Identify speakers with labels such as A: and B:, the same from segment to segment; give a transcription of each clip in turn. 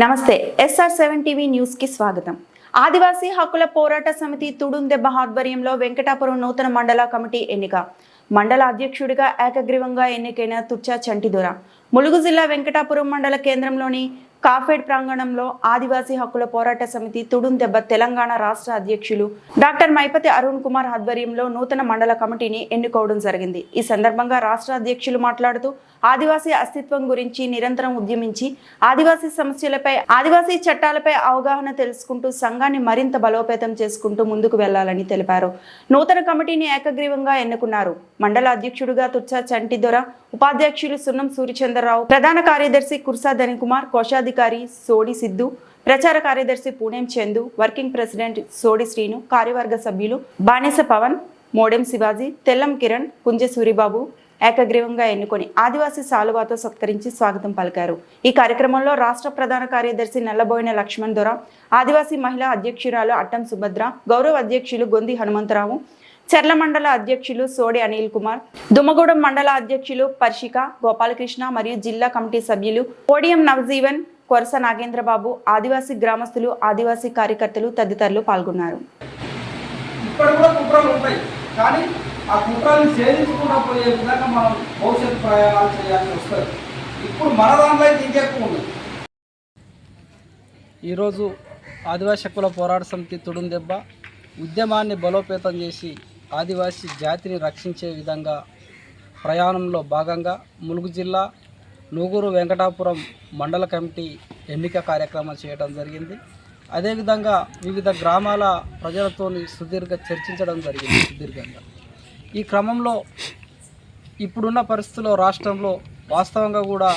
A: నమస్తే SR seven TV న్యూస్కి స్వాగతం. ఆదివాసీ హక్కుల పోరాట సమితి తుడుందెబ్బ ఆధ్వర్యంలో వెంకటాపురం నూతన మండల కమిటీ ఎన్నిక. మండల అధ్యక్షుడిగా ఏకగ్రీవంగా ఎన్నికైన తుచ్చా చంటిదొర. ములుగు జిల్లా వెంకటాపురం మండల కేంద్రంలోని కాఫేడ్ ప్రాంగణంలో ఆదివాసీ హక్కుల పోరాట సమితి తుడుందెబ్బ తెలంగాణ రాష్ట్ర అధ్యక్షులు డాక్టర్ మైపతి అరుణ్ కుమార్ ఆధ్వర్యంలో నూతన మండల కమిటీని ఎన్నుకోవడం జరిగింది. ఈ సందర్భంగా రాష్ట్ర అధ్యక్షులు మాట్లాడుతూ ఆదివాసీ అస్తిత్వం గురించి నిరంతరం ఉద్యమించి ఆదివాసీ సమస్యలపై ఆదివాసీ చట్టాలపై అవగాహన తెలుసుకుంటూ సంఘాన్ని మరింత బలోపేతం చేసుకుంటూ ముందుకు వెళ్ళాలని తెలిపారు. నూతన కమిటీని ఏకగ్రీవంగా ఎన్నుకున్నారు. మండల అధ్యక్షుడిగా తుచ్చా చంటిదొర ఉపాధ్యక్షులు సున్నం రావు. ప్రధాన కార్యదర్శి కుర్సా ధనికుమార్ కోశాధికారి సోడి సిద్ధు ప్రచార కార్యదర్శి పూణెం చందు వర్కింగ్ ప్రెసిడెంట్ సోడి శ్రీను కార్యవర్గ సభ్యులు బానేస పవన్ మోడెం శివాజీ తెల్లం కిరణ్ కుంజ సూరిబాబు ఏకగ్రీవంగా ఎన్నుకొని ఆదివాసీ సాలువాతో సత్కరించి స్వాగతం పలికారు. ఈ కార్యక్రమంలో రాష్ట్ర ప్రధాన కార్యదర్శి నల్లబోయిన లక్ష్మణ్ దొర ఆదివాసీ మహిళా అధ్యక్షురాలు అట్టం సుభద్ర గౌరవ అధ్యక్షులు గొంది హనుమంతరావు చెర్ల మండల అధ్యక్షులు సోడి అనిల్ కుమార్ దుమ్మగూడెం మండల అధ్యక్షులు పర్షిక గోపాలకృష్ణ మరియు జిల్లా కమిటీ సభ్యులు ఓడిఎం నవజీవన్ కొరస నాగేంద్రబాబు ఆదివాసీ గ్రామస్తులు ఆదివాసీ కార్యకర్తలు తదితరులు పాల్గొన్నారు.
B: ఇక్కడ కూడా కుట్రలు ఉంటాయి. కానీ ఆ కుట్రల్ని ఛేదించకుండా పోయే విధంగా మనం భవిష్యత్ ప్రయాణాలు చేయాల్సి వస్తుంది. ఇప్పుడు మన దాంట్లో అయితే ఇంకెక్కువ ఉంది.
C: ఈరోజు ఆదివాసీ హక్కుల పోరాట సమితి తుడుందెబ్బ ఉద్యమాన్ని బలోపేతం చేసి ఆదివాసీ జాతిని రక్షించే విధంగా ప్రయాణంలో భాగంగా ములుగు జిల్లా నూగూరు వెంకటాపురం మండల కమిటీ ఎన్నిక కార్యక్రమం చేయడం జరిగింది. అదేవిధంగా వివిధ గ్రామాల ప్రజలతో సుదీర్ఘ చర్చించడం జరిగింది సుదీర్ఘంగా. ఈ క్రమంలో ఇప్పుడున్న పరిస్థితుల్లో రాష్ట్రంలో వాస్తవంగా కూడా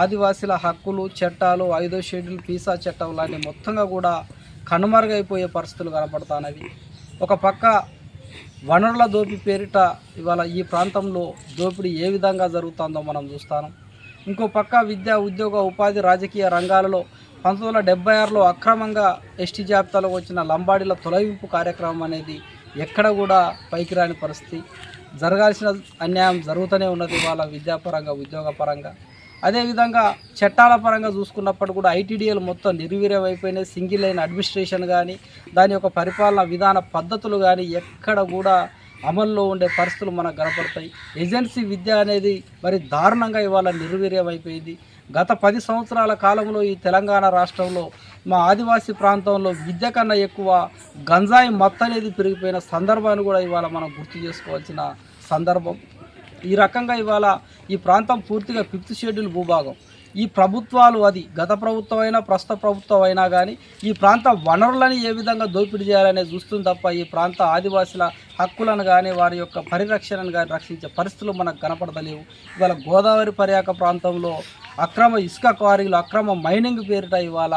C: ఆదివాసీల హక్కులు చట్టాలు ఐదో షెడ్యూల్ పీసా చట్టం లాంటి మొత్తంగా కూడా కనుమరుగైపోయే పరిస్థితులు కనపడుతున్నవి ఒక పక్క వనరుల దోపి పేరిట ఇవాళ ఈ ప్రాంతంలో దోపిడీ ఏ విధంగా జరుగుతుందో మనం చూస్తాను. ఇంకో పక్క విద్య ఉద్యోగ ఉపాధి రాజకీయ రంగాలలో పంతొమ్మిది వందల డెబ్బై ఆరులో అక్రమంగా ఎస్టీ జాబితాలో వచ్చిన లంబాడీల తొలగింపు కార్యక్రమం అనేది ఎక్కడ కూడా పైకి రాని పరిస్థితి. జరగాల్సిన అన్యాయం జరుగుతూనే ఉన్నది ఇవాళ విద్యాపరంగా ఉద్యోగపరంగా. అదేవిధంగా చట్టాల పరంగా చూసుకున్నప్పుడు కూడా ఐటీడీఎల్ మొత్తం నిర్వీర్యం అయిపోయినాయి సింగిల్ లైన్ అడ్మినిస్ట్రేషన్ కానీ దాని యొక్క పరిపాలన విధాన పద్ధతులు కానీ ఎక్కడ కూడా అమల్లో ఉండే పరిస్థితులు మనకు కనపడతాయి. ఏజెన్సీ విద్య అనేది మరి దారుణంగా ఇవాళ నిర్వీర్యం అయిపోయింది గత పది సంవత్సరాల కాలంలో ఈ తెలంగాణ రాష్ట్రంలో మా ఆదివాసీ ప్రాంతంలో విద్య కన్నా ఎక్కువ గంజాయి మత్త అనేది పెరిగిపోయిన సందర్భాన్ని కూడా ఇవాళ మనం గుర్తు చేసుకోవాల్సిన సందర్భం. ఈ రకంగా ఇవాళ ఈ ప్రాంతం పూర్తిగా ఫిఫ్త్ షెడ్యూల్ భూభాగం. ఈ ప్రభుత్వాలు అది గత ప్రభుత్వం అయినా ప్రస్తుత ప్రభుత్వం అయినా కానీ ఈ ప్రాంత వనరులని ఏ విధంగా దోపిడీ చేయాలనేది చూస్తుంది తప్ప ఈ ప్రాంత ఆదివాసుల హక్కులను కానీ వారి యొక్క పరిరక్షణను కానీ రక్షించే పరిస్థితులు మనకు కనపడతలేవు. ఇవాళ గోదావరి పర్యాక ప్రాంతంలో అక్రమ ఇసుక క్వారీలు అక్రమ మైనింగ్ పేరిట ఇవాళ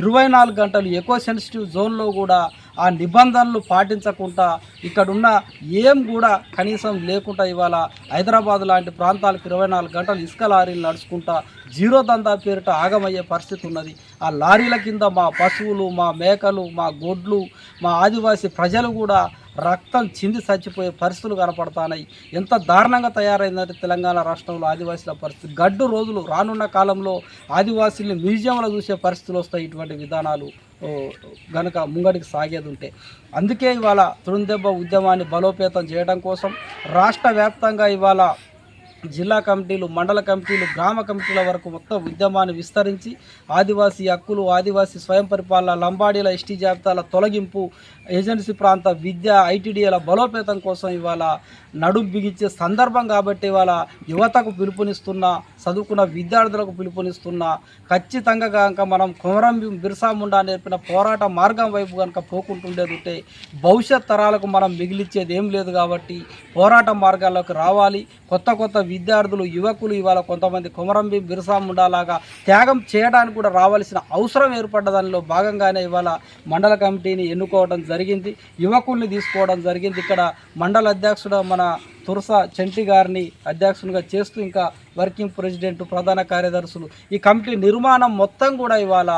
C: ఇరవై నాలుగు గంటలు ఎకో సెన్సిటివ్ జోన్లో కూడా ఆ నిబంధనలు పాటించకుండా ఇక్కడున్న ఏం కూడా కనీసం లేకుండా ఇవాళ హైదరాబాద్ లాంటి ప్రాంతాలకు ఇరవై నాలుగు గంటలు ఇసుక లారీలు నడుచుకుంటా జీరో దందా పేరిట ఆగమయ్యే పరిస్థితి ఉన్నది. ఆ లారీల కింద మా పశువులు మా మేకలు మా గొడ్లు మా ఆదివాసీ ప్రజలు కూడా రక్తం చింది చచ్చిపోయే పరిస్థితులు కనపడుతున్నాయి. ఎంత దారుణంగా తయారైందంటే తెలంగాణ రాష్ట్రంలో ఆదివాసీల పరిస్థితి. గడ్డు రోజులు రానున్న కాలంలో ఆదివాసీల్ని మ్యూజియంలో చూసే పరిస్థితులు వస్తాయి ఇటువంటి విధానాలు. గనుక ముంగడికి సాగేది ఉంటే. అందుకే ఇవాళ తురుందెబ్బ ఉద్యమాన్ని బలోపేతం చేయడం కోసం రాష్ట్ర వ్యాప్తంగా ఇవాళ జిల్లా కమిటీలు మండల కమిటీలు గ్రామ కమిటీల వరకు మొత్తం ఉద్యమాన్ని విస్తరించి ఆదివాసీ హక్కులు ఆదివాసీ స్వయం పరిపాలన లంబాడీల ఎస్టీ జాబితాల తొలగింపు ఏజెన్సీ ప్రాంత విద్య ఐటీడీల బలోపేతం కోసం ఇవాళ నడుం బిగించే సందర్భం కాబట్టి ఇవాళ యువతకు పిలుపునిస్తున్న చదువుకున్న విద్యార్థులకు పిలుపునిస్తున్న ఖచ్చితంగా కనుక మనం కుమరం బిర్సా ముండా నేర్పిన పోరాట మార్గం వైపు కనుక పోకుంటుండేది ఉంటే భవిష్యత్ తరాలకు మనం మిగిలిచ్చేది ఏం లేదు కాబట్టి పోరాట మార్గాల్లోకి రావాలి. కొత్త కొత్త విద్యార్థులు యువకులు ఇవాళ కొంతమంది కుమరం భీం బిర్సా త్యాగం చేయడానికి కూడా రావాల్సిన అవసరం ఏర్పడ్డ దానిలో భాగంగానే ఇవాళ మండల కమిటీని ఎన్నుకోవడం జరిగింది. యువకుల్ని తీసుకోవడం జరిగింది. ఇక్కడ మండల అధ్యక్షుడు మన తురస చంటి గారిని అధ్యక్షునిగా చేస్తూ ఇంకా వర్కింగ్ ప్రెసిడెంట్ ప్రధాన కార్యదర్శులు. ఈ కమిటీ నిర్మాణం మొత్తం కూడా ఇవాళ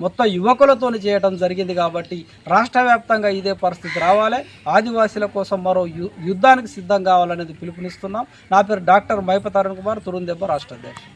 C: మొత్తం యువకులతో చేయడం జరిగింది కాబట్టి రాష్ట్ర వ్యాప్తంగా ఇదే పరిస్థితి రావాలి. ఆదివాసీల కోసం మరో యు- యుద్ధానికి సిద్ధం కావాలనేది పిలుపునిస్తున్నాం. నా పేరు డాక్టర్ మైపతారణ్ కుమార్ తురుందెబ్బ రాష్ట్ర అధ్యక్షుడు